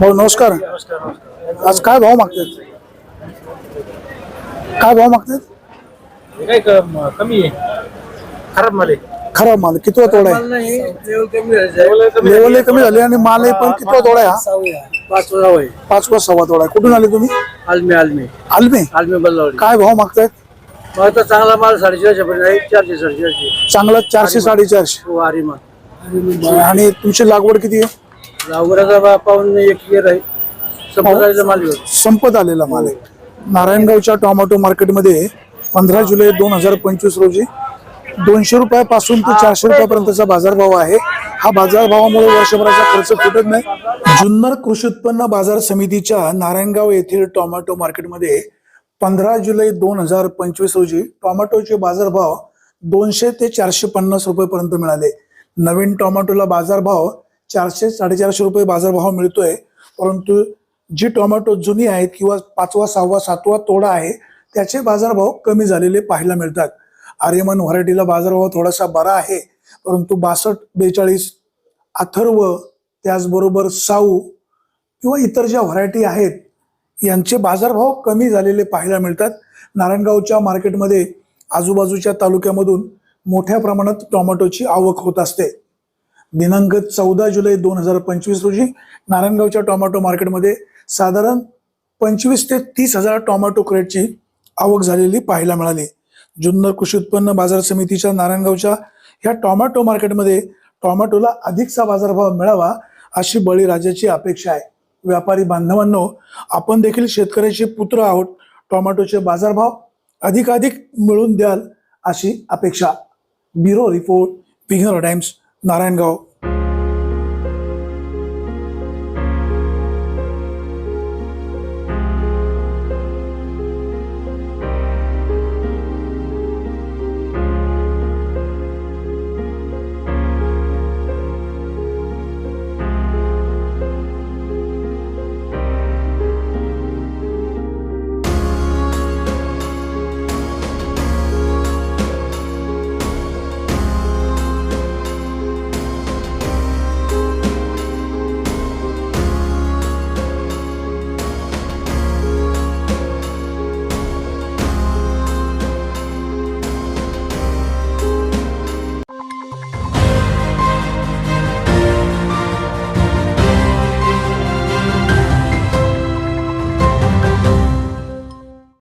भाऊ नमस्कार. आज काय भाव मागतात काय भाव मागतात हे काय कमी आहे. खराब माल आहे. खराब माल. कितवा तोडा आहे? लेवल कमी झाली. आणि माल पण कितवा तोडा आहे हा? पाच आहे. पाचवा सव्वा तोडा आहे. कुठून आले तुम्ही? आलमी आलमी. आलमे? आलमी बल्लावडी. काय भाव मागतायत? मग चांगला माल साडेचारशे पर्यंत आहे चारशे साडेचारशे. चांगला चारशे साडेचारशे. हो आरी आणि तुमची लागवड किती आहे? लावगडाचा बा पाहून एक येर आहे. संपदाचा माल संपत आलेला माल आहे. नारायणगावच्या टोमॅटो मार्केटमध्ये पंधरा जुलै दोन हजार पंचवीस रोजी दोनशे रुपयापासून ते चारशे रुपयापर्यंतचा बाजारभाव आहे. हा बाजारभावामुळे वर्षभराचा खर्च फुटत नाही. जुन्नर कृषी उत्पन्न बाजार समितीच्या नारायणगाव येथील टोमॅटो मार्केटमध्ये पंधरा जुलै दोन हजार पंचवीस रोजी टोमॅटोचे बाजारभाव दोनशे ते चारशे पन्नास रुपयेपर्यंत मिळाले. नवीन टोमॅटोला बाजारभाव चारशे साडेचारशे रुपये बाजारभाव मिळतोय. परंतु जी टोमॅटो जुनी आहेत किंवा पाचवा सहावा सातवा तोडा आहे त्याचे बाजारभाव कमी झालेले पाहायला मिळतात. आर्यमन व्हरायटीला बाजारभाव थोडासा बरा आहे परंतु बासष्ट बेचाळीस अथर्व त्याचबरोबर साऊ किंवा इतर ज्या व्हरायटी आहेत यांचे बाजारभाव कमी झालेले पाहायला मिळतात. नारायणगावच्या मार्केटमध्ये आजूबाजूच्या तालुक्यामधून मोठ्या प्रमाणात टोमॅटोची आवक होत असते. दिनांक चौदा जुलै दोन हजार पंचवीस रोजी नारायणगावच्या टोमॅटो मार्केटमध्ये साधारण पंचवीस ते तीस हजार टोमॅटो क्रेटची आवक झालेली पाहायला मिळाली. जुन्नर कृषी उत्पन्न बाजार समितीच्या नारायणगावच्या ह्या टोमॅटो मार्केटमध्ये टोमॅटोला अधिकचा बाजारभाव मिळावा अशी बळीराजाची अपेक्षा आहे. व्यापारी बांधवांनो आपण देखील शेतकऱ्याचे पुत्र आहोत. टोमॅटोचे बाजारभाव अधिकाधिक मिळून द्याल अशी अपेक्षा. Bureau Report, Winger Times, Narangaon.